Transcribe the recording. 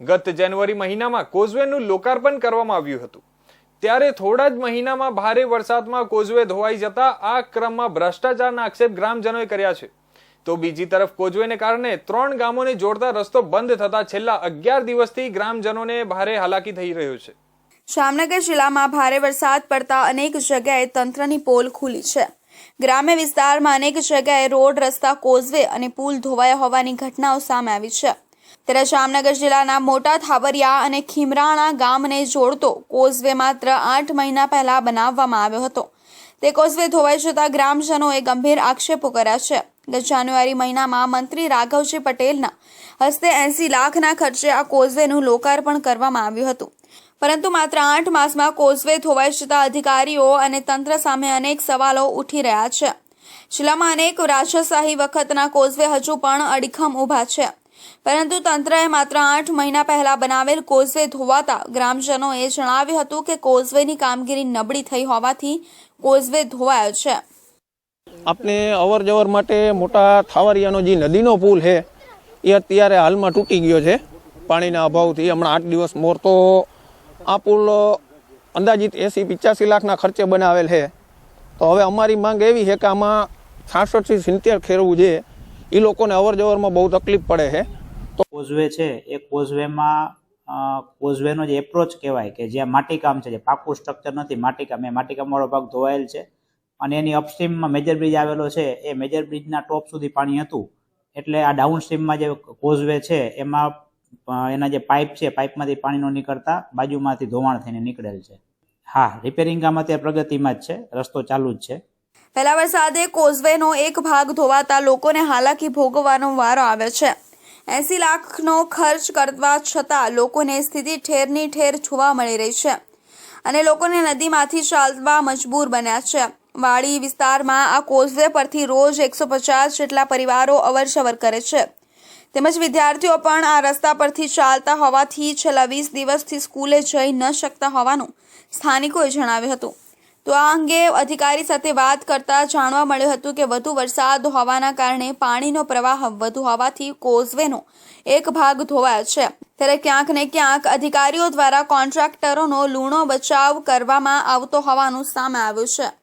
ગત જાન્યુઆરી મહિનામાં કોઝવેનું લોકાર્પણ કરવામાં આવ્યું હતું. ત્યારે થોડા જ મહિનામાં ભારે વરસાદમાં કોઝવે ધોવાઈ જતા આ ક્રમમાં ભ્રષ્ટાચારના આક્ષેપ ગ્રામજનોએ કર્યા છે. તો બીજી તરફ કોઝવેને કારણે ત્રણ ગામોને જોડતા રસ્તો બંધ થતા છેલ્લા અગિયાર દિવસથી ગ્રામજનોને ભારે હાલાકી થઈ રહ્યો છે. જામનગર જિલ્લામાં ભારે વરસાદ પડતા અનેક જગ્યાએ તંત્રની પોલ ખુલી છે. ગ્રામ્ય વિસ્તારમાં અનેક જગ્યાએ રોડ, રસ્તા, કોઝવે અને પુલ ધોવાયા હોવાની ઘટનાઓ સામે આવી છે. ત્યારે જામનગર જિલ્લાના મોટા થાવરિયા અને ખીમરાણા ગામને જોડતો કોઝવે માત્ર આઠ મહિના પહેલા બનાવવામાં આવ્યો હતો. તે કોઝવે ધોવાઈ જતા ગ્રામજનોએ ગંભીર આક્ષેપો કર્યા છે. ગત જાન્યુઆરી મહિનામાં મંત્રી રાઘવજી પટેલના હસ્તે એંસી લાખના ખર્ચે આ કોઝવેનું લોકાર્પણ કરવામાં આવ્યું હતું. પરંતુ માત્ર આઠ માસમાં કોઝવે ધોવાઈ જતા અધિકારીઓ અને તંત્ર સામે અનેક સવાલો ઉઠી રહ્યા છે. જિલ્લામાં અનેક રાજશાહી વખતના કોઝવે હજુ પણ અડીખમ ઊભા છે. પરંતુ તંત્રએ માત્ર આઠ મહિના પહેલા બનાવેલ કોઝવે ધોવાતા ગ્રામજનોએ જણાવ્યું હતું કે કોઝવેની કામગીરી નબળી થઈ હોવાથી કોઝવે ધોવાયો છે. આપણે અવર જવર માટે મોટા થાવરિયાનો જે નદીનો પુલ છે, એ અત્યારે હાલમાં તૂટી ગયો છે. પાણીના અભાવથી હમણાં આઠ દિવસ મોર તો આ પુલ અંદાજિત એંસી પિચ્યાસી લાખના ખર્ચે બનાવેલ છે. તો હવે અમારી માંગ એવી છે કે આમાં છાસઠથી સિત્તેર ખેરવું છે. એ લોકોને અવર જવરમાં બહુ તકલીફ પડે છે. કોઝવે છે, એ કોઝવેમાં કોઝવેનો જે એપ્રોચ કહેવાય કે જ્યાં માટીકામ છે, જે પાકું સ્ટ્રક્ચર નથી, માટીકામ, એ માટીકામવાળો ભાગ ધોવાયેલ છે. અને એની અપસ્ટ્રીમમાં મેજર બ્રિજ આવેલો છે, એ મેજર બ્રિજના ટોપ સુધી પાણી હતું. એટલે આ ડાઉનસ્ટ્રીમમાં જે કોઝવે છે, એમાં એના જે પાઇપ છે પાઇપમાંથી પાણી ન નીકળતા, બાજુમાંથી ધોવાણ થઈને નીકળેલ છે. હા રિપેરિંગ કામ અત્યારે પ્રગતિમાં જ છે, રસ્તો ચાલુ જ છે. પહેલા વરસાદે કોઝવેનો એક ભાગ ધોવાતા લોકોને હાલાકી ભોગવવાનો વારો આવે છે. એસી લાખનો ખર્ચ કરવા છતાં લોકોને સ્થિતિ ઠેરની ઠેર જોવા મળી રહી છે અને લોકોને નદીમાંથી ચાલવા મજબૂર બન્યા છે. વાડી વિસ્તારમાં આ કોઝવે પરથી રોજ એકસો પચાસ જેટલા પરિવારો અવરજવર કરે છે. તેમજ વિદ્યાર્થીઓ પણ આ રસ્તા પરથી ચાલતા હોવાથી છેલ્લા વીસ દિવસથી સ્કૂલે જઈ ન શકતા હોવાનું સ્થાનિકોએ જણાવ્યું હતું. તો આ અંગે અધિકારી સાથે વાત કરતા જાણવા મળ્યું હતું કે વધુ વરસાદ હોવાના કારણે પાણીનો પ્રવાહ વધુ હોવાથી કોઝવેનો એક ભાગ ધોવાયો છે. ત્યારે ક્યાંક ને ક્યાંક અધિકારીઓ દ્વારા કોન્ટ્રાક્ટરોનો લૂણો બચાવ કરવામાં આવતો હોવાનું સામે આવ્યું છે.